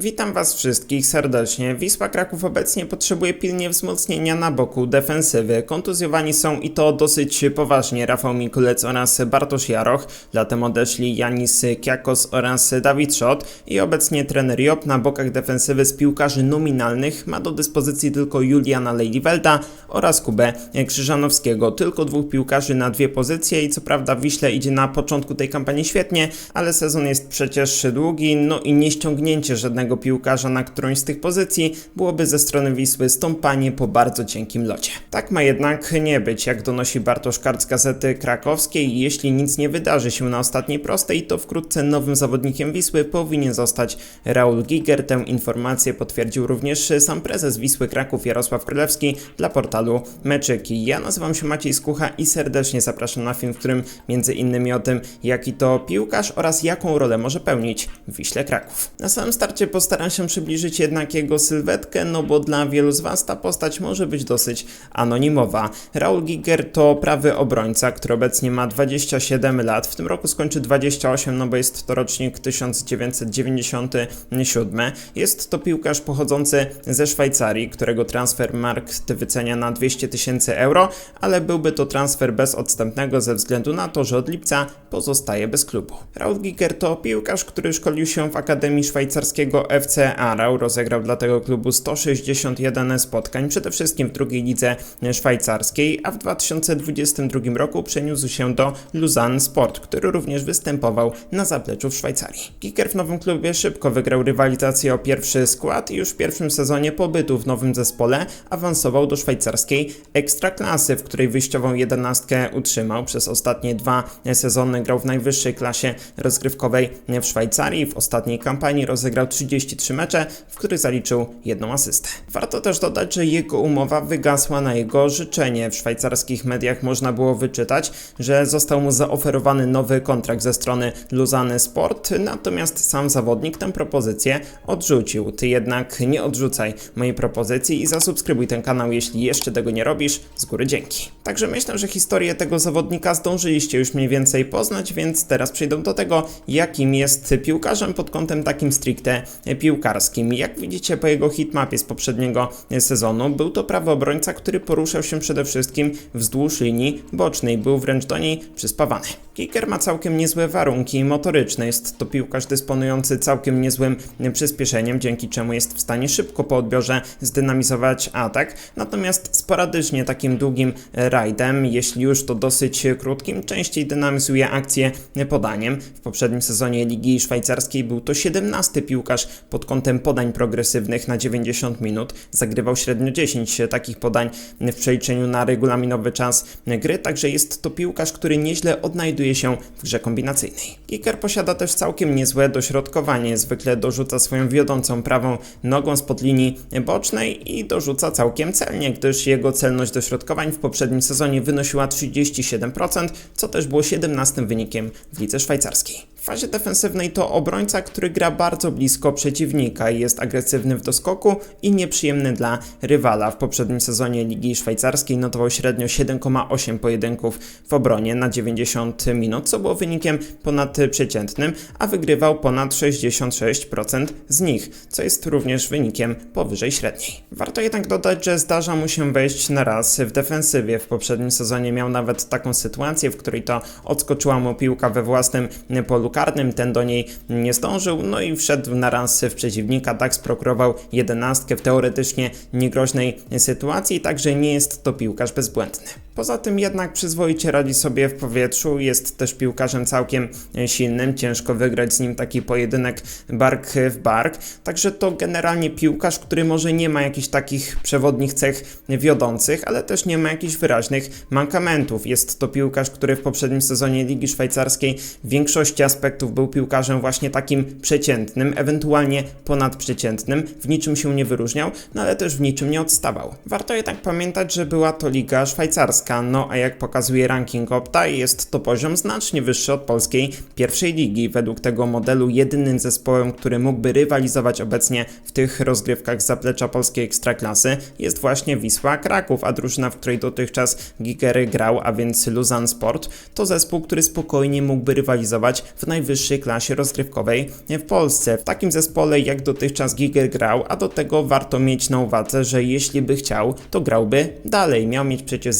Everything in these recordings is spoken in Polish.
Witam Was wszystkich serdecznie. Wisła Kraków obecnie potrzebuje pilnie wzmocnienia na boku defensywy. Kontuzjowani są i to dosyć poważnie Rafał Mikulec oraz Bartosz Jaroch. Latem odeszli Janis Kiakos oraz Dawid Szot i obecnie trener Job na bokach defensywy z piłkarzy nominalnych ma do dyspozycji tylko Juliana Lejlivelda oraz Kubę Krzyżanowskiego. Tylko dwóch piłkarzy na dwie pozycje i co prawda Wiśle idzie na początku tej kampanii świetnie, ale sezon jest przecież długi, no i nie ściągnięcie żadnego piłkarza na którąś z tych pozycji byłoby ze strony Wisły stąpanie po bardzo cienkim locie. Tak ma jednak nie być, jak donosi Bartosz Karc z Gazety Krakowskiej. Jeśli nic nie wydarzy się na ostatniej prostej, to wkrótce nowym zawodnikiem Wisły powinien zostać Raul Giger. Tę informację potwierdził również sam prezes Wisły Kraków Jarosław Królewski dla portalu Meczyki. Ja nazywam się Maciej Skucha i serdecznie zapraszam na film, w którym między innymi o tym, jaki to piłkarz oraz jaką rolę może pełnić w Wiśle Kraków. Na samym starcie postaram się przybliżyć jednak jego sylwetkę, no bo dla wielu z Was ta postać może być dosyć anonimowa. Raul Giger to prawy obrońca, który obecnie ma 27 lat. W tym roku skończy 28, no bo jest to rocznik 1997. Jest to piłkarz pochodzący ze Szwajcarii, którego transfermarkt wycenia na 200 tysięcy euro, ale byłby to transfer bez odstępnego ze względu na to, że od lipca pozostaje bez klubu. Raul Giger to piłkarz, który szkolił się w Akademii Szwajcarskiego FC Arau. Rozegrał dla tego klubu 161 spotkań, przede wszystkim w drugiej lidze szwajcarskiej, a w 2022 roku przeniósł się do Lausanne Sport, który również występował na zapleczu w Szwajcarii. Giger w nowym klubie szybko wygrał rywalizację o pierwszy skład i już w pierwszym sezonie pobytu w nowym zespole awansował do szwajcarskiej ekstraklasy, w której wyjściową jedenastkę utrzymał. Przez ostatnie dwa sezony grał w najwyższej klasie rozgrywkowej w Szwajcarii. W ostatniej kampanii rozegrał 33 mecze, w których zaliczył jedną asystę. Warto też dodać, że jego umowa wygasła na jego życzenie. W szwajcarskich mediach można było wyczytać, że został mu zaoferowany nowy kontrakt ze strony Lausanne Sport, natomiast sam zawodnik tę propozycję odrzucił. Ty jednak nie odrzucaj mojej propozycji i zasubskrybuj ten kanał, jeśli jeszcze tego nie robisz. Z góry dzięki. Także myślę, że historię tego zawodnika zdążyliście już mniej więcej poznać, więc teraz przejdę do tego, jakim jest piłkarzem pod kątem takim stricte piłkarskim. Jak widzicie po jego hitmapie z poprzedniego sezonu, był to prawy obrońca, który poruszał się przede wszystkim wzdłuż linii bocznej, był wręcz do niej przyspawany. Kicker ma całkiem niezłe warunki motoryczne, jest to piłkarz dysponujący całkiem niezłym przyspieszeniem, dzięki czemu jest w stanie szybko po odbiorze zdynamizować atak, natomiast sporadycznie takim długim rajdem, jeśli już to dosyć krótkim, częściej dynamizuje akcję podaniem. W poprzednim sezonie Ligi Szwajcarskiej był to 17 piłkarz pod kątem podań progresywnych na 90 minut. Zagrywał średnio 10 takich podań w przeliczeniu na regulaminowy czas gry, także jest to piłkarz, który nieźle odnajduje się w grze kombinacyjnej. Kicker posiada też całkiem niezłe dośrodkowanie, zwykle dorzuca swoją wiodącą prawą nogą spod linii bocznej i dorzuca całkiem celnie, gdyż jego celność dośrodkowań w poprzednim sezonie wynosiła 37%, co też było 17 wynikiem w lidze szwajcarskiej. Fazie defensywnej to obrońca, który gra bardzo blisko przeciwnika i jest agresywny w doskoku i nieprzyjemny dla rywala. W poprzednim sezonie Ligi Szwajcarskiej notował średnio 7,8 pojedynków w obronie na 90 minut, co było wynikiem ponadprzeciętnym, a wygrywał ponad 66% z nich, co jest również wynikiem powyżej średniej. Warto jednak dodać, że zdarza mu się wejść na raz w defensywie. W poprzednim sezonie miał nawet taką sytuację, w której to odskoczyła mu piłka we własnym polu karnym, ten do niej nie zdążył, no i wszedł na raz w przeciwnika, tak sprokurował jedenastkę w teoretycznie niegroźnej sytuacji, także nie jest to piłkarz bezbłędny. Poza tym jednak przyzwoicie radzi sobie w powietrzu, jest też piłkarzem całkiem silnym, ciężko wygrać z nim taki pojedynek bark w bark, także to generalnie piłkarz, który może nie ma jakichś takich przewodnich cech wiodących, ale też nie ma jakichś wyraźnych mankamentów. Jest to piłkarz, który w poprzednim sezonie Ligi Szwajcarskiej w większości aspektów był piłkarzem właśnie takim przeciętnym, ewentualnie ponadprzeciętnym, w niczym się nie wyróżniał, no ale też w niczym nie odstawał. Warto jednak pamiętać, że była to Liga Szwajcarska, Piastka, no a jak pokazuje ranking Opta, jest to poziom znacznie wyższy od polskiej pierwszej ligi. Według tego modelu jedynym zespołem, który mógłby rywalizować obecnie w tych rozgrywkach zaplecza polskiej ekstraklasy jest właśnie Wisła Kraków, a drużyna, w której dotychczas Gigery grał, a więc Luzan Sport, to zespół, który spokojnie mógłby rywalizować w najwyższej klasie rozgrywkowej w Polsce. W takim zespole jak dotychczas Giger grał, a do tego warto mieć na uwadze, że jeśli by chciał, to grałby dalej. Miał mieć przecież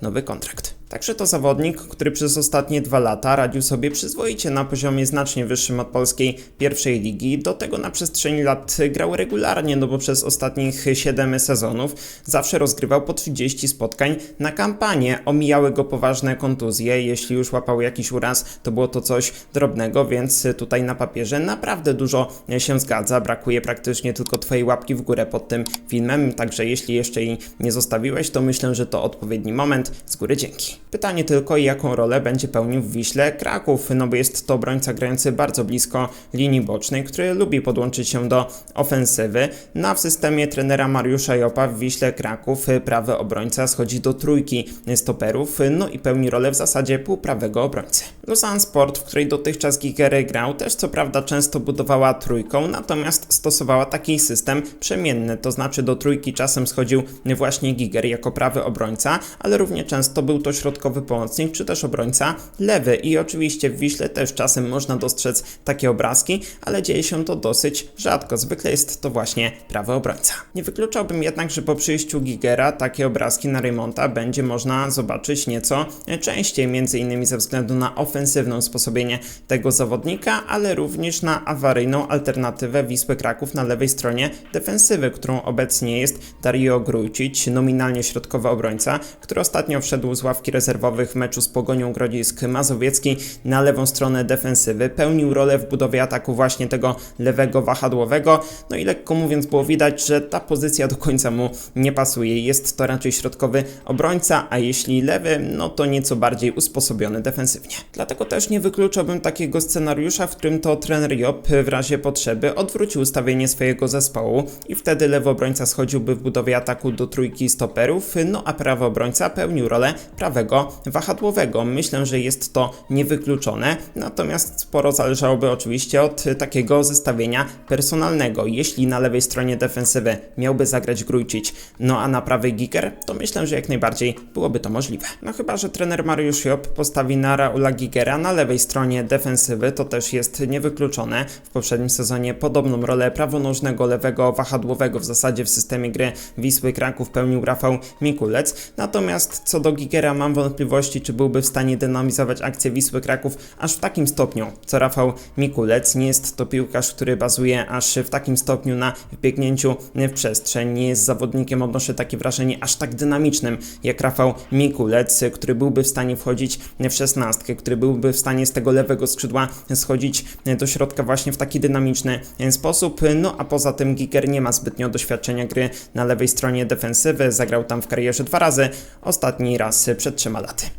nowy kontrakt. Także to zawodnik, który przez ostatnie dwa lata radził sobie przyzwoicie na poziomie znacznie wyższym od polskiej pierwszej ligi. Do tego na przestrzeni lat grał regularnie, no bo przez ostatnich 7 sezonów zawsze rozgrywał po 30 spotkań na kampanię. Omijały go poważne kontuzje, jeśli już łapał jakiś uraz, to było to coś drobnego, więc tutaj na papierze naprawdę dużo się zgadza. Brakuje praktycznie tylko Twojej łapki w górę pod tym filmem, także jeśli jeszcze jej nie zostawiłeś, to myślę, że to odpowiedni moment. Z góry dzięki. Pytanie tylko, jaką rolę będzie pełnił w Wiśle Kraków, no bo jest to obrońca grający bardzo blisko linii bocznej, który lubi podłączyć się do ofensywy. No a w systemie trenera Mariusza Jopa w Wiśle Kraków prawy obrońca schodzi do trójki stoperów, no i pełni rolę w zasadzie półprawego obrońcy. Luzan Sport, w której dotychczas Gigery grał, też co prawda często budowała trójką, natomiast stosowała taki system przemienny, to znaczy do trójki czasem schodził właśnie Giger jako prawy obrońca, ale równie często był to środkowy pomocnik, czy też obrońca lewy i oczywiście w Wiśle też czasem można dostrzec takie obrazki, ale dzieje się to dosyć rzadko, zwykle jest to właśnie prawy obrońca. Nie wykluczałbym jednak, że po przyjściu Gigera takie obrazki na Raymonta będzie można zobaczyć nieco częściej, między innymi ze względu na ofensywne usposobienie tego zawodnika, ale również na awaryjną alternatywę Wisły Kraków na lewej stronie defensywy, którą obecnie jest Dario Grujcic, nominalnie środkowy obrońca, który ostatnio wszedł z ławki rezerwowych w meczu z Pogonią Grodzisk Mazowiecki. Na lewą stronę defensywy, pełnił rolę w budowie ataku właśnie tego lewego wahadłowego, no i lekko mówiąc było widać, że ta pozycja do końca mu nie pasuje, jest to raczej środkowy obrońca, a jeśli lewy, no to nieco bardziej usposobiony defensywnie. Dlatego też nie wykluczałbym takiego scenariusza, w którym to trener Job w razie potrzeby odwrócił ustawienie swojego zespołu i wtedy lewy obrońca schodziłby w budowie ataku do trójki stoperów, no a prawy obrońca pełnił rolę prawego wahadłowego. Myślę, że jest to niewykluczone, natomiast sporo zależałoby oczywiście od takiego zestawienia personalnego. Jeśli na lewej stronie defensywy miałby zagrać Grójcić, no a na prawej Giger, to myślę, że jak najbardziej byłoby to możliwe. No chyba, że trener Mariusz Job postawi na Raula Gigera na lewej stronie defensywy, to też jest niewykluczone. W poprzednim sezonie podobną rolę prawonożnego lewego wahadłowego w zasadzie w systemie gry Wisły Kraków pełnił Rafał Mikulec. Natomiast co do Gigera mam wątpliwości, czy byłby w stanie dynamizować akcję Wisły Kraków aż w takim stopniu, co Rafał Mikulec. Nie jest to piłkarz, który bazuje aż w takim stopniu na wbiegnięciu w przestrzeń. Nie jest zawodnikiem, odnoszę takie wrażenie, aż tak dynamicznym jak Rafał Mikulec, który byłby w stanie wchodzić w szesnastkę, który byłby w stanie z tego lewego skrzydła schodzić do środka właśnie w taki dynamiczny sposób. No a poza tym Giger nie ma zbytnio doświadczenia gry na lewej stronie defensywy. Zagrał tam w karierze dwa razy, ostatni raz przed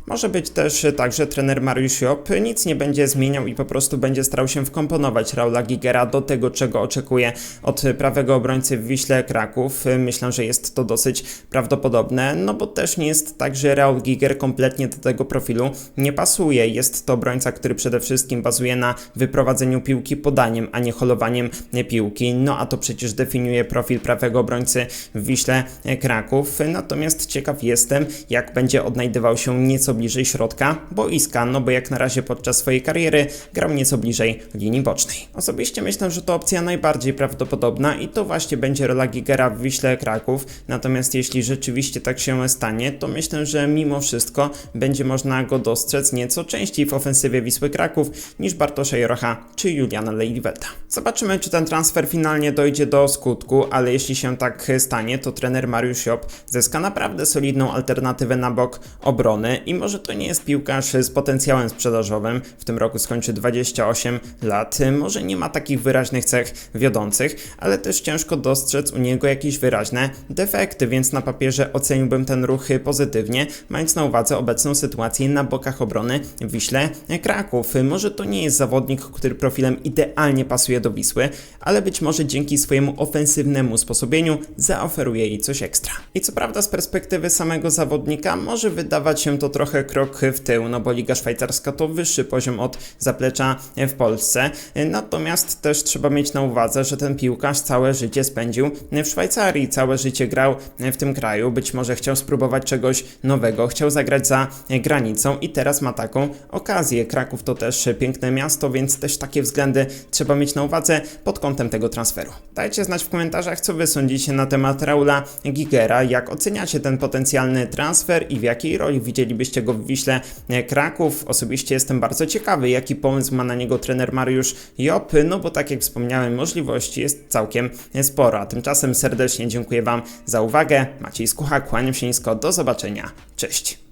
Może być też tak, że trener Mariusz Job nic nie będzie zmieniał i po prostu będzie starał się wkomponować Raula Gigera do tego, czego oczekuje od prawego obrońcy w Wiśle Kraków. Myślę, że jest to dosyć prawdopodobne, no bo też nie jest tak, że Raul Giger kompletnie do tego profilu nie pasuje. Jest to obrońca, który przede wszystkim bazuje na wyprowadzeniu piłki podaniem, a nie holowaniem piłki. No a to przecież definiuje profil prawego obrońcy w Wiśle Kraków. Natomiast ciekaw jestem, jak będzie odnajdywał się nieco bliżej środka boiska, no bo jak na razie podczas swojej kariery grał nieco bliżej linii bocznej. Osobiście myślę, że to opcja najbardziej prawdopodobna i to właśnie będzie rola Gigera w Wiśle Kraków. Natomiast jeśli rzeczywiście tak się stanie, to myślę, że mimo wszystko będzie można go dostrzec nieco częściej w ofensywie Wisły Kraków niż Bartosza Jorocha czy Juliana Leilivelta. Zobaczymy, czy ten transfer finalnie dojdzie do skutku, ale jeśli się tak stanie, to trener Mariusz Job zyska naprawdę solidną alternatywę na bok obrony i może to nie jest piłkarz z potencjałem sprzedażowym, w tym roku skończy 28 lat, może nie ma takich wyraźnych cech wiodących, ale też ciężko dostrzec u niego jakieś wyraźne defekty, więc na papierze oceniłbym ten ruch pozytywnie, mając na uwadze obecną sytuację na bokach obrony Wiśle Kraków. Może to nie jest zawodnik, który profilem idealnie pasuje do Wisły, ale być może dzięki swojemu ofensywnemu usposobieniu zaoferuje jej coś ekstra. I co prawda z perspektywy samego zawodnika może wydawać się to trochę krok w tył, no bo Liga Szwajcarska to wyższy poziom od zaplecza w Polsce. Natomiast też trzeba mieć na uwadze, że ten piłkarz całe życie spędził w Szwajcarii, całe życie grał w tym kraju, być może chciał spróbować czegoś nowego, chciał zagrać za granicą i teraz ma taką okazję. Kraków to też piękne miasto, więc też takie względy trzeba mieć na uwadze pod kątem tego transferu. Dajcie znać w komentarzach, co wy sądzicie na temat Raula Gigera, jak oceniacie ten potencjalny transfer i w jakiej roli widzielibyście go w Wiśle Kraków. Osobiście jestem bardzo ciekawy, jaki pomysł ma na niego trener Mariusz Jop, no bo tak jak wspomniałem, możliwości jest całkiem sporo. A tymczasem serdecznie dziękuję Wam za uwagę. Maciej Skucha, kłaniam się nisko, do zobaczenia. Cześć!